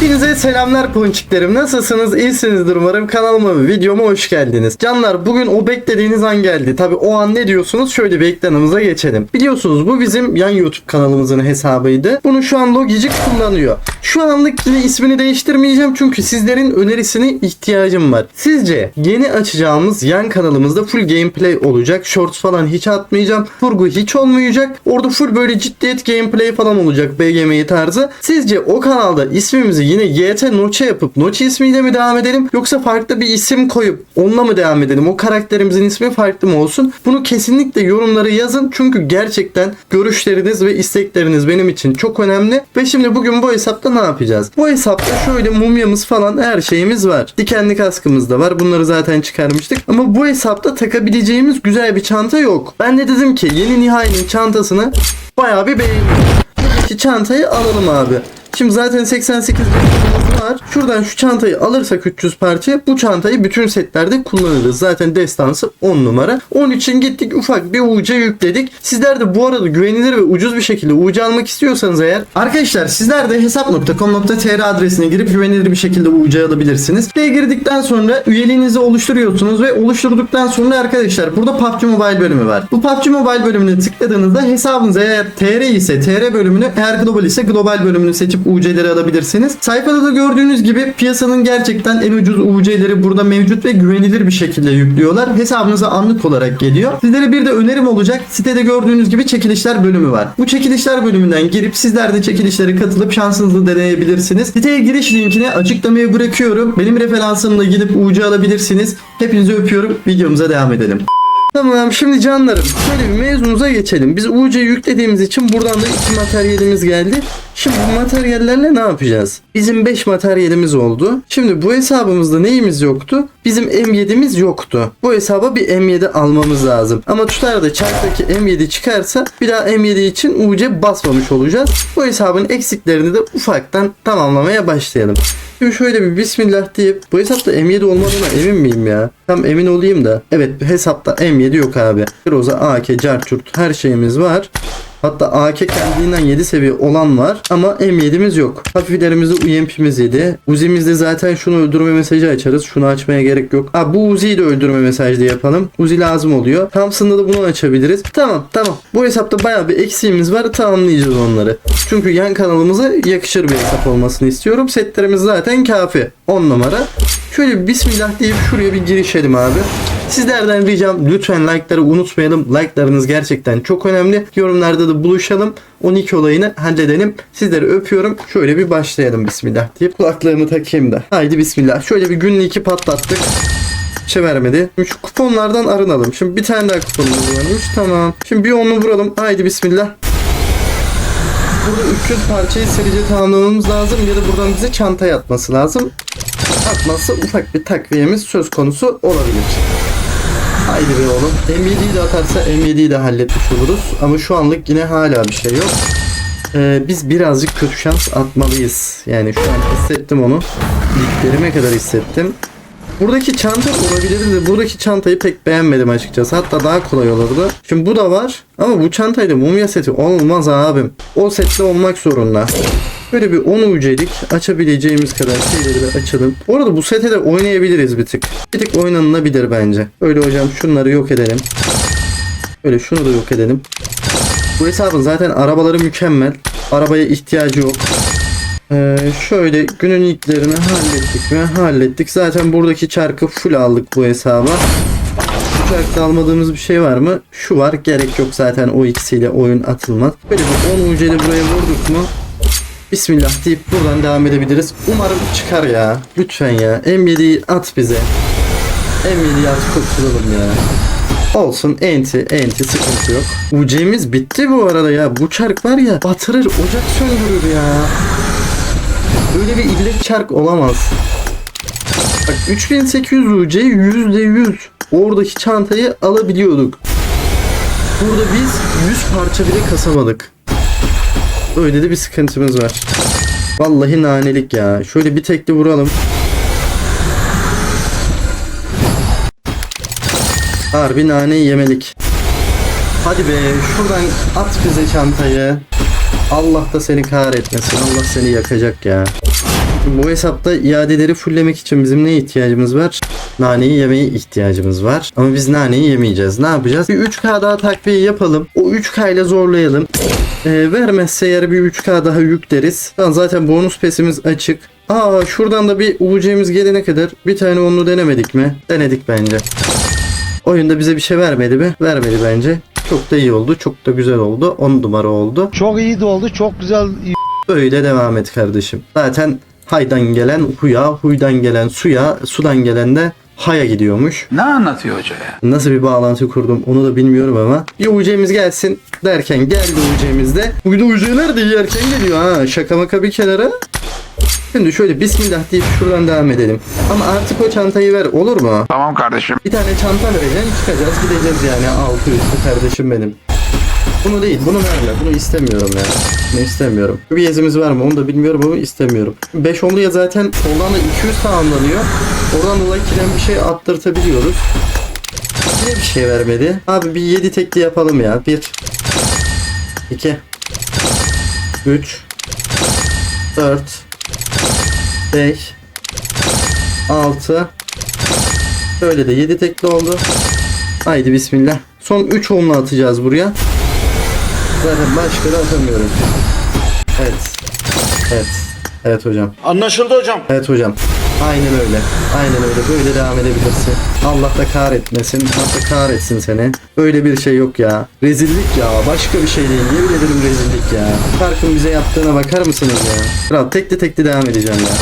Hepinize selamlar ponçiklerim. Nasılsınız? İyisinizdir umarım. Kanalıma ve videoma hoş geldiniz. Canlar bugün o beklediğiniz an geldi. Tabi o an ne diyorsunuz? Şöyle bir ekranımıza geçelim. Biliyorsunuz bu bizim yan YouTube kanalımızın hesabıydı. Bunu şu an Logicik kullanıyor. Şu anlık ismini değiştirmeyeceğim çünkü sizlerin önerisine ihtiyacım var. Sizce yeni açacağımız yan kanalımızda full gameplay olacak. Shorts falan hiç atmayacağım. Kurgu hiç olmayacak. Orada full böyle ciddiyet gameplay falan olacak BGM'yi tarzı. Sizce o kanalda ismimizi yine YT Noche yapıp Noche ismiyle mi devam edelim yoksa farklı bir isim koyup onunla mı devam edelim? O karakterimizin ismi farklı mı olsun? Bunu kesinlikle yorumlara yazın çünkü gerçekten görüşleriniz ve istekleriniz benim için çok önemli. Ve şimdi bugün bu hesapta ne yapacağız? Bu hesapta şöyle mumyamız falan her şeyimiz var. Dikenli kaskımız da var. Bunları zaten çıkarmıştık. Ama bu hesapta takabileceğimiz güzel bir çanta yok. Ben de dedim ki yeni Nihai'nin çantasını bayağı bir beğendim. Buradaki çantayı alalım abi. Şimdi zaten 88 liramız var. Şuradan şu çantayı alırsak 300 parça bu çantayı bütün setlerde kullanırız. Zaten destansı 10 numara. Onun için gittik ufak bir UC yükledik. Sizler de bu arada güvenilir ve ucuz bir şekilde UC almak istiyorsanız eğer arkadaşlar sizler de hesap.com.tr adresine girip güvenilir bir şekilde UC alabilirsiniz. Siteye girdikten sonra üyeliğinizi oluşturuyorsunuz ve oluşturduktan sonra arkadaşlar burada PUBG Mobile bölümü var. Bu PUBG Mobile bölümüne tıkladığınızda hesabınız eğer TR ise TR bölümünü eğer global ise global bölümünü seçip UC'leri alabilirsiniz. Sayfada da gördüğünüz gibi piyasanın gerçekten en ucuz UC'leri burada mevcut ve güvenilir bir şekilde yüklüyorlar. Hesabınıza anlık olarak geliyor. Sizlere bir de önerim olacak. Sitede gördüğünüz gibi çekilişler bölümü var. Bu çekilişler bölümünden girip sizler de çekilişlere katılıp şansınızı deneyebilirsiniz. Siteye giriş linkini açıklamaya bırakıyorum. Benim referansımla gidip UC alabilirsiniz. Hepinizi öpüyorum. Videomuza devam edelim. Tamam şimdi canlarım şöyle bir mevzumuza geçelim. Biz UC yüklediğimiz için buradan da iki materyalimiz geldi. Şimdi bu materyallerle ne yapacağız? Bizim 5 materyalimiz oldu. Şimdi bu hesabımızda neyimiz yoktu? Bizim M7'miz yoktu. Bu hesaba bir M7 almamız lazım. Ama tutar da çarktaki M7 çıkarsa bir daha M7 için UC basmamış olacağız. Bu hesabın eksiklerini de ufaktan tamamlamaya başlayalım. Şimdi şöyle bir bismillah deyip bu hesapta M7 olmadığına emin miyim ya? Tam emin olayım da. Evet hesapta M7 yok abi. Groza, AK, Carchurt her şeyimiz var. Hatta AK kendinden 7 seviye olan var ama M7'miz yok. Hafiflerimizde UMP'miz 7. Uzi'mizde zaten şunu öldürme mesajı açarız. Şunu açmaya gerek yok. Ha bu Uzi'yi de öldürme mesajı yapalım. Uzi lazım oluyor. Thompson'da da bunu açabiliriz. Tamam tamam. Bu hesapta bayağı bir eksiğimiz var. Tamamlayacağız onları. Çünkü yan kanalımıza yakışır bir hesap olmasını istiyorum. Setlerimiz zaten kafi. 10 numara. Şöyle bismillah deyip şuraya bir girişelim abi. Sizlerden ricam lütfen like'ları unutmayalım. Like'larınız gerçekten çok önemli. Yorumlarda da buluşalım. 12 olayını halledelim. Sizleri öpüyorum. Şöyle bir başlayalım bismillah deyip kulaklığımı takayım da. Haydi bismillah. Şöyle bir günlü iki patlattık. Şey vermedi. Şu kuponlardan arınalım. Şimdi bir tane daha kuponumuz varmış. Tamam. Şimdi bir onu vuralım. Haydi bismillah. Burada 300 parçayı serice tamamlamamız lazım ya da buradan bize çanta yatması lazım. Atmazsa ufak bir takviyemiz söz konusu olabilir. Haydi be oğlum. M7'yi de atarsa M7'yi de halletmiş oluruz. Ama şu anlık yine hala bir şey yok. Ee, biz birazcık kötü şans atmalıyız. Yani şu an hissettim onu. İliklerime kadar hissettim. Buradaki çanta olabilirdi de buradaki çantayı pek beğenmedim açıkçası. Hatta daha kolay olurdu. Şimdi bu da var. Ama bu çantayla mumya seti olmaz abim. O sette olmak zorunda. Böyle bir 10 ucelik açabileceğimiz kadar şeyleri de açalım. Bu arada bu sete de oynayabiliriz bir tık. Bir tık oynanılabilir bence. Öyle hocam şunları yok edelim. Öyle şunu da yok edelim. Bu hesabın zaten arabaları mükemmel. Arabaya ihtiyacı yok. Ee, şöyle günün ilklerini hallettik mi? Hallettik. Zaten buradaki çarkı full aldık bu hesaba. Şu çarkta almadığımız bir şey var mı? Şu var. Gerek yok zaten o ikisiyle oyun atılmaz. Böyle bir 10 uceli buraya vurduk mu? Bismillah deyip buradan devam edebiliriz. Umarım çıkar ya. Lütfen ya. M7'yi at bize. M7'yi at kurtulalım ya. Olsun enti enti sıkıntı yok. UC'miz bitti bu arada ya. Bu çark var ya batırır ocak söndürür ya. Böyle bir illet çark olamaz. Bak 3800 UC %100 oradaki çantayı alabiliyorduk. Burada biz 100 parça bile kasamadık. Öyle de bir sıkıntımız var. Vallahi nanelik ya. Şöyle bir tekli vuralım. Harbi nane yemelik. Hadi be şuradan at bize çantayı. Allah da seni kahretmesin. Allah seni yakacak ya. Bu hesapta iadeleri fulllemek için bizim neye ihtiyacımız var? Naneyi yemeye ihtiyacımız var. Ama biz naneyi yemeyeceğiz. Ne yapacağız? Bir 3K daha takviye yapalım. O 3K ile zorlayalım. Ee, vermezse eğer bir 3K daha yükleriz. Şu an zaten bonus pesimiz açık. Aa şuradan da bir UC'miz gelene kadar bir tane onlu denemedik mi? Denedik bence. Oyunda bize bir şey vermedi mi? Vermedi bence. Çok da iyi oldu. Çok da güzel oldu. 10 numara oldu. Çok iyi de oldu. Çok güzel Böyle devam et kardeşim. Zaten haydan gelen huya, huydan gelen suya, sudan gelen de haya gidiyormuş. Ne anlatıyor hoca ya? Nasıl bir bağlantı kurdum onu da bilmiyorum ama. Bir UC'miz gelsin derken geldi UC'miz de. Bugün UC'ler de yerken geliyor ha. Şaka maka bir kenara. Şimdi şöyle bismillah deyip şuradan devam edelim. Ama artık o çantayı ver olur mu? Tamam kardeşim. Bir tane çanta vereceğim çıkacağız gideceğiz yani altı üstü kardeşim benim. Bunu değil bunu verme bunu istemiyorum ya. Bunu istemiyorum. Bir yazımız var mı onu da bilmiyorum ama istemiyorum. 5 onluya zaten oradan da 200 tamamlanıyor. Oradan dolayı kiren bir şey attırtabiliyoruz. Yine bir şey vermedi. Abi bir 7 tekli yapalım ya. 1 2 3 4 5 6 Böyle de 7 tekli oldu. Haydi bismillah. Son 3 onlu atacağız buraya. Zaten başka da atamıyorum. Evet. Evet. Evet hocam. Anlaşıldı hocam. Evet hocam. Aynen öyle. Aynen öyle. Böyle devam edebilirsin. Allah da kahretmesin. Allah da kahretsin seni. Böyle bir şey yok ya. Rezillik ya. Başka bir şey değil. Yemin ederim rezillik ya. Farkın bize yaptığına bakar mısınız ya? Kral tekli tekli devam edeceğim ya.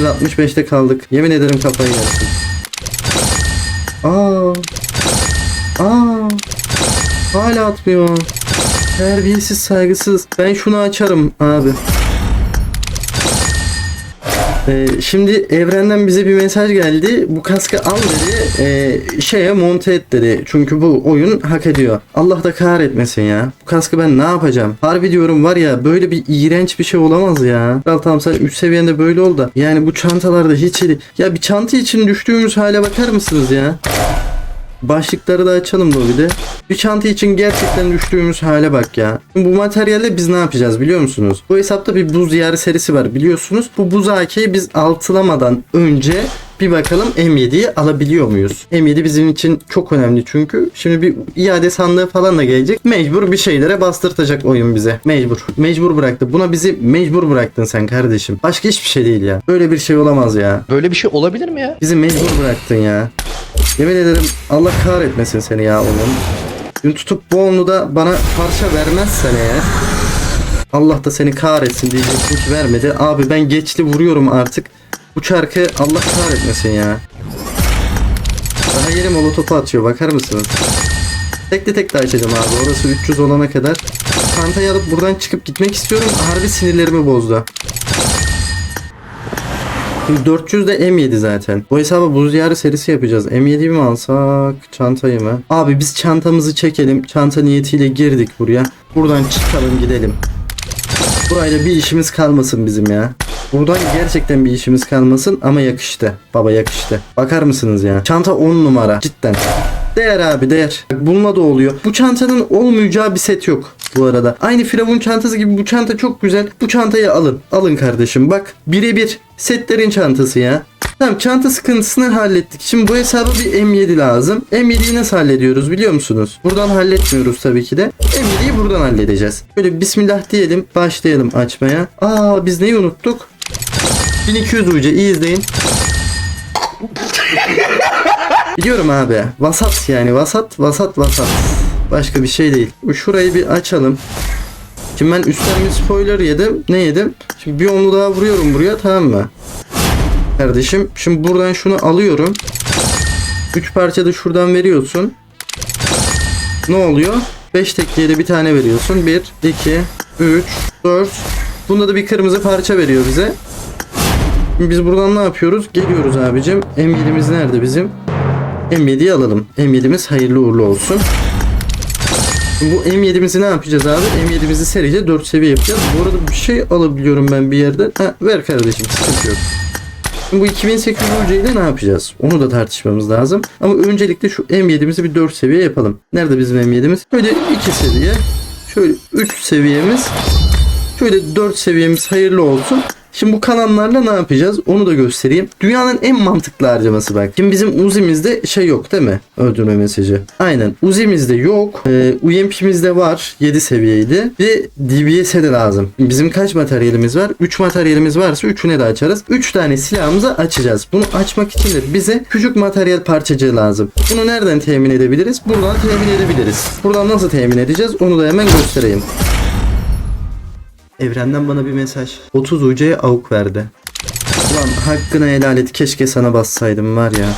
265'te kaldık. Yemin ederim kafayı yersin. Aa. Aa. Hala atmıyor. Terbiyesiz saygısız. Ben şunu açarım abi. Ee, şimdi evrenden bize bir mesaj geldi. Bu kaskı al dedi. Ee, şeye monte et dedi. Çünkü bu oyun hak ediyor. Allah da kahretmesin ya. Bu kaskı ben ne yapacağım? Harbi diyorum var ya böyle bir iğrenç bir şey olamaz ya. Al tamam sen 3 seviyende böyle ol da. Yani bu çantalarda hiç iyi. Ya bir çanta için düştüğümüz hale bakar mısınız ya? Başlıkları da açalım Lobby'de. Bir çanta için gerçekten düştüğümüz hale bak ya. Bu materyalle biz ne yapacağız biliyor musunuz? Bu hesapta bir buz diyarı serisi var biliyorsunuz. Bu buz AK'yi biz altılamadan önce bir bakalım M7'yi alabiliyor muyuz? M7 bizim için çok önemli çünkü. Şimdi bir iade sandığı falan da gelecek. Mecbur bir şeylere bastırtacak oyun bize. Mecbur. Mecbur bıraktı. Buna bizi mecbur bıraktın sen kardeşim. Başka hiçbir şey değil ya. Böyle bir şey olamaz ya. Böyle bir şey olabilir mi ya? Bizi mecbur bıraktın ya. Yemin ederim Allah kahretmesin seni ya oğlum. Dün tutup bu da bana parça vermezsen eğer Allah da seni kahretsin diyecektim ki vermedi. Abi ben geçli vuruyorum artık. Bu çarkı Allah kahretmesin ya. Daha yeni molotofu atıyor bakar mısınız? Tekli tekli açacağım abi. Orası 300 olana kadar. Çantayı alıp buradan çıkıp gitmek istiyorum. Harbi sinirlerimi bozdu. Şimdi 400 de M7 zaten. Bu hesaba buz diyarı serisi yapacağız. M7'yi mi alsak? Çantayı mı? Abi biz çantamızı çekelim. Çanta niyetiyle girdik buraya. Buradan çıkalım gidelim. Burayla bir işimiz kalmasın bizim ya. Buradan gerçekten bir işimiz kalmasın ama yakıştı. Baba yakıştı. Bakar mısınız ya? Çanta 10 numara. Cidden. Değer abi değer. Bununla da oluyor. Bu çantanın olmayacağı bir set yok bu arada. Aynı Firavun çantası gibi bu çanta çok güzel. Bu çantayı alın. Alın kardeşim bak. Birebir setlerin çantası ya. Tamam çanta sıkıntısını hallettik. Şimdi bu hesaba bir M7 lazım. M7'yi nasıl hallediyoruz biliyor musunuz? Buradan halletmiyoruz tabii ki de. M7'yi buradan halledeceğiz. Böyle bismillah diyelim. Başlayalım açmaya. Aa biz neyi unuttuk? 1200 UC iyi izleyin. Biliyorum abi. Vasat yani vasat vasat vasat. Başka bir şey değil. Şurayı bir açalım. Şimdi ben üstten bir spoiler yedim. Ne yedim? Şimdi bir onu daha vuruyorum buraya tamam mı? Kardeşim şimdi buradan şunu alıyorum. 3 parça da şuradan veriyorsun. Ne oluyor? 5 tekliye de bir tane veriyorsun. 1, 2, 3, 4. Bunda da bir kırmızı parça veriyor bize. Şimdi biz buradan ne yapıyoruz? Geliyoruz abicim. M7'miz nerede bizim? M7'yi alalım. M7'miz hayırlı uğurlu olsun. Bu M7'mizi ne yapacağız abi? M7'mizi serice 4 seviye yapacağız. Bu arada bir şey alabiliyorum ben bir yerden. Ha, ver kardeşim sıkıntı. Şimdi bu 2800 UC ile ne yapacağız? Onu da tartışmamız lazım. Ama öncelikle şu M7'mizi bir 4 seviye yapalım. Nerede bizim M7'miz? Şöyle 2 seviye. Şöyle 3 seviyemiz. Şöyle 4 seviyemiz hayırlı olsun. Şimdi bu kalanlarla ne yapacağız? Onu da göstereyim. Dünyanın en mantıklı harcaması bak. Şimdi bizim Uzi'mizde şey yok değil mi? Öldürme mesajı. Aynen. Uzi'mizde yok. Ee, UMP'mizde var. 7 seviyeydi. Ve DBS'e de lazım. Bizim kaç materyalimiz var? 3 materyalimiz varsa 3'üne de açarız. 3 tane silahımızı açacağız. Bunu açmak için de bize küçük materyal parçacığı lazım. Bunu nereden temin edebiliriz? Buradan temin edebiliriz. Buradan nasıl temin edeceğiz? Onu da hemen göstereyim. Evrenden bana bir mesaj. 30 UC'ye avuk verdi. Ulan hakkını helal et. Keşke sana bassaydım var ya.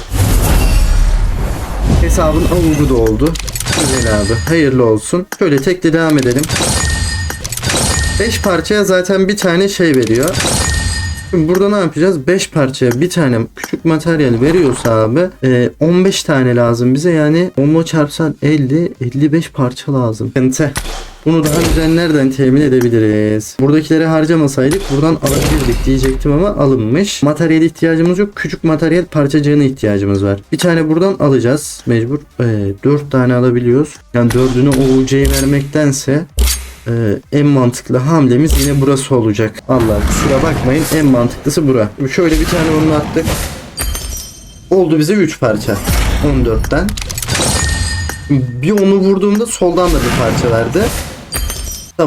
Hesabın avugu da oldu. Güzel abi. Hayırlı olsun. Şöyle tekli devam edelim. 5 parçaya zaten bir tane şey veriyor. Şimdi burada ne yapacağız? 5 parçaya bir tane küçük materyal veriyorsa abi e, 15 tane lazım bize yani 10'la çarpsan 50 55 parça lazım. Sıkıntı. Bunu daha güzel nereden temin edebiliriz? Buradakileri harcamasaydık buradan alabilirdik diyecektim ama alınmış. Materyal ihtiyacımız yok. Küçük materyal parçacığına ihtiyacımız var. Bir tane buradan alacağız. Mecbur. Ee, 4 tane alabiliyoruz. Yani dördünü o UC'ye vermektense ee, en mantıklı hamlemiz yine burası olacak. Allah kusura bakmayın en mantıklısı bura. Şöyle bir tane onu attık. Oldu bize 3 parça. 14'ten. Bir onu vurduğumda soldan da bir parça verdi.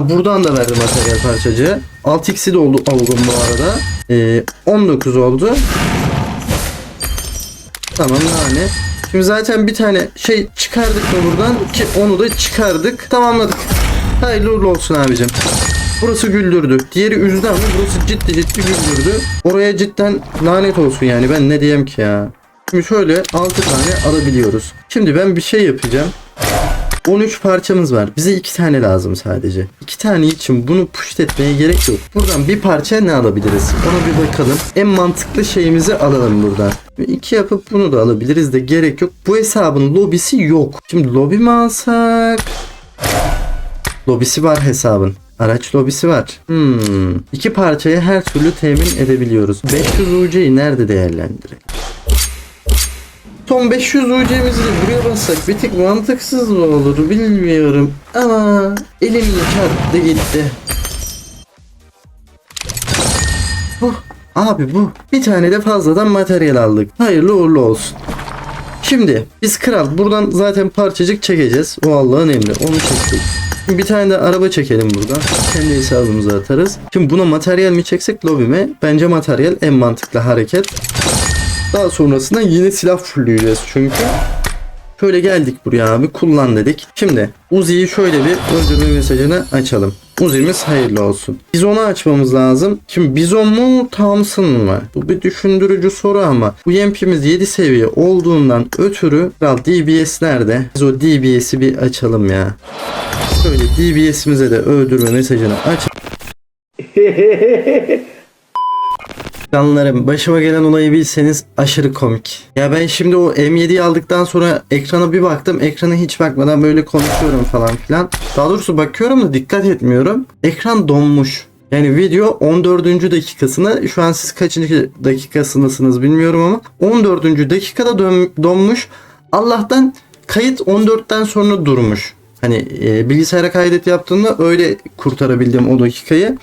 Buradan da verdi materyal parçacığı. 6x'i de oldu avugum bu arada. Ee, 19 oldu. Tamam yani. Şimdi zaten bir tane şey çıkardık mı buradan ki onu da çıkardık. Tamamladık. Hayırlı olsun abicim. Burası güldürdü. Diğeri üzdü ama burası ciddi ciddi güldürdü. Oraya cidden lanet olsun yani ben ne diyeyim ki ya. Şimdi şöyle 6 tane alabiliyoruz. Şimdi ben bir şey yapacağım. 13 parçamız var. Bize 2 tane lazım sadece. 2 tane için bunu push etmeye gerek yok. Buradan bir parça ne alabiliriz? Ona bir bakalım. En mantıklı şeyimizi alalım buradan. 2 yapıp bunu da alabiliriz de gerek yok. Bu hesabın lobisi yok. Şimdi lobi mi alsak? Lobisi var hesabın. Araç lobisi var. Hmm. İki parçayı her türlü temin edebiliyoruz. 500 UC'yi nerede değerlendirelim? Son 500 UC'mizi buraya bassak bir tık mantıksız mı olur bilmiyorum. Ama elim çarptı gitti. Bu. Abi bu. Bir tane de fazladan materyal aldık. Hayırlı uğurlu olsun. Şimdi biz kral buradan zaten parçacık çekeceğiz. O Allah'ın emri. Onu çektik. Bir tane de araba çekelim buradan. Kendi hesabımıza atarız. Şimdi buna materyal mi çeksek lobi mi? Bence materyal en mantıklı hareket. Daha sonrasında yine silah fullleyeceğiz çünkü. Şöyle geldik buraya abi kullan dedik. Şimdi Uzi'yi şöyle bir öldürme mesajını açalım. Uzi'miz hayırlı olsun. Bizon'u açmamız lazım. Şimdi Bizon mu Thompson mı? Bu bir düşündürücü soru ama bu YMP'miz 7 seviye olduğundan ötürü Kral DBS nerede? Biz o DBS'i bir açalım ya. Şöyle DBS'imize de öldürme mesajını aç. Canlarım başıma gelen olayı bilseniz aşırı komik. Ya ben şimdi o M7'yi aldıktan sonra ekrana bir baktım. Ekrana hiç bakmadan böyle konuşuyorum falan filan. Daha doğrusu bakıyorum da dikkat etmiyorum. Ekran donmuş. Yani video 14. dakikasına şu an siz kaçıncı dakikasındasınız bilmiyorum ama 14. dakikada dön- donmuş. Allah'tan kayıt 14'ten sonra durmuş. Hani e, bilgisayara kaydet yaptığımda öyle kurtarabildim o dakikayı.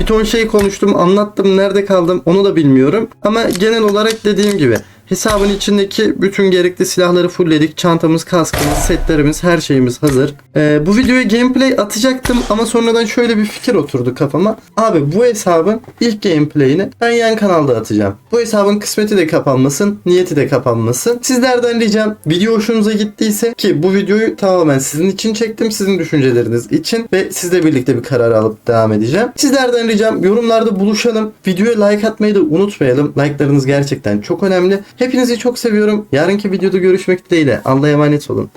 Bir ton şey konuştum, anlattım, nerede kaldım onu da bilmiyorum. Ama genel olarak dediğim gibi hesabın içindeki bütün gerekli silahları fullledik. Çantamız, kaskımız, setlerimiz, her şeyimiz hazır. Ee, bu videoya gameplay atacaktım ama sonradan şöyle bir fikir oturdu kafama. Abi bu hesabın ilk gameplay'ini ben yan kanalda atacağım. Bu hesabın kısmeti de kapanmasın, niyeti de kapanmasın. Sizlerden ricam video hoşunuza gittiyse ki bu videoyu tamamen sizin için çektim, sizin düşünceleriniz için ve sizle birlikte bir karar alıp devam edeceğim. Sizlerden ricam yorumlarda buluşalım. Videoya like atmayı da unutmayalım. Like'larınız gerçekten çok önemli. Hepinizi çok seviyorum. Yarınki videoda görüşmek dileğiyle. Allah'a emanet olun.